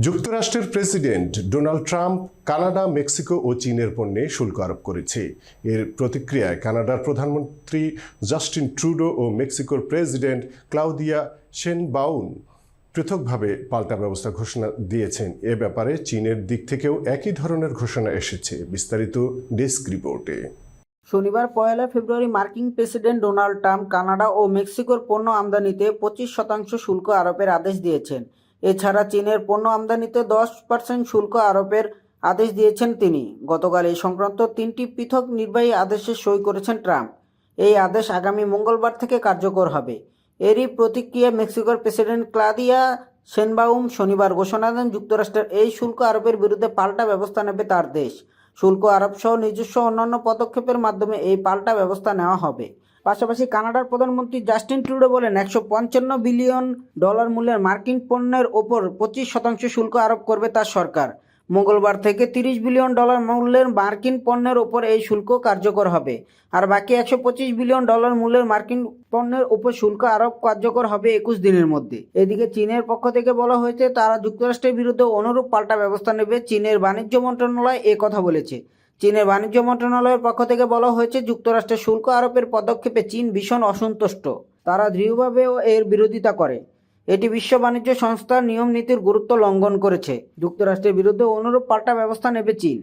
যুক্তরাষ্ট্রের president Donald Trump Canada, Mexico ও চীনের পণ্যে শুল্ক আরোপ করেছে। এর প্রতিক্রিয়ায় কানাডার প্রধানমন্ত্রী জাস্টিন ট্রুডো ও মেক্সিকোর প্রেসিডেন্ট ক্লাউদিয়া শেনবাউন পৃথকভাবে পাল্টা ব্যবস্থা ঘোষণা দিয়েছেন। এ ব্যাপারে চীনের দিক থেকেও একই ধরনের ঘোষণা এসেছে, বিস্তারিত ডেস্ক রিপোর্টে। শনিবার পয়লা ফেব্রুয়ারি মার্কিন প্রেসিডেন্ট ডোনাল্ড ট্রাম্প কানাডা ও মেক্সিকোর পণ্য আমদানিতে পঁচিশ শতাংশ শুল্ক আরোপের আদেশ দিয়েছেন। এছাড়া চীনের পণ্য আমদানিতে দশ পার্সেন্ট শুল্ক আরোপের আদেশ দিয়েছেন তিনি। গতকাল এই সংক্রান্ত তিনটি পৃথক নির্বাহী আদেশে সই করেছেন ট্রাম্প। এই আদেশ আগামী মঙ্গলবার থেকে কার্যকর হবে। এরই প্রতিক্রিয়া মেক্সিকোর প্রেসিডেন্ট ক্লাদিয়া সেনবাউম শনিবার ঘোষণা দেন, যুক্তরাষ্ট্রের এই শুল্ক আরোপের বিরুদ্ধে পাল্টা ব্যবস্থা নেবে তার দেশ। শুল্ক আরোপসহ নিজস্ব অন্যান্য পদক্ষেপের মাধ্যমে এই পাল্টা ব্যবস্থা নেওয়া হবে। পাশাপাশি কানাডার প্রধানমন্ত্রী জাস্টিন ট্রুডো বলেন, একশো পঞ্চান্ন বিলিয়ন ডলার মূল্যের মার্কিন পণ্যের ওপর পঁচিশ শতাংশ শুল্ক আরোপ করবে তার সরকার। মঙ্গলবার থেকে তিরিশ বিলিয়ন ডলার মূল্যের মার্কিন পণ্যের ওপর এই শুল্ক কার্যকর হবে। আর বাকি একশো পঁচিশ বিলিয়ন ডলার মূল্যের মার্কিন পণ্যের উপর শুল্ক আরোপ কার্যকর হবে একুশ দিনের মধ্যে। এদিকে চীনের পক্ষ থেকে বলা হয়েছে, তারা যুক্তরাষ্ট্রের বিরুদ্ধে অনুরূপ পাল্টা ব্যবস্থা নেবে, চীনের বাণিজ্য মন্ত্রণালয় এ কথা বলেছে। চীনের বাণিজ্য মন্ত্রণালয়ের পক্ষ থেকে বলা হয়েছে, যুক্তরাষ্ট্রের শুল্ক আরোপের পদক্ষেপে চীন ভীষণ অসন্তুষ্ট। তারা দৃঢ়ভাবেও এর বিরোধিতা করে। এটি বিশ্ব বাণিজ্য সংস্থার নিয়ম নীতির গুরুত্ব লঙ্ঘন করেছে। যুক্তরাষ্ট্রের বিরুদ্ধে অনুরূপ পাল্টা ব্যবস্থা নেবে চীন।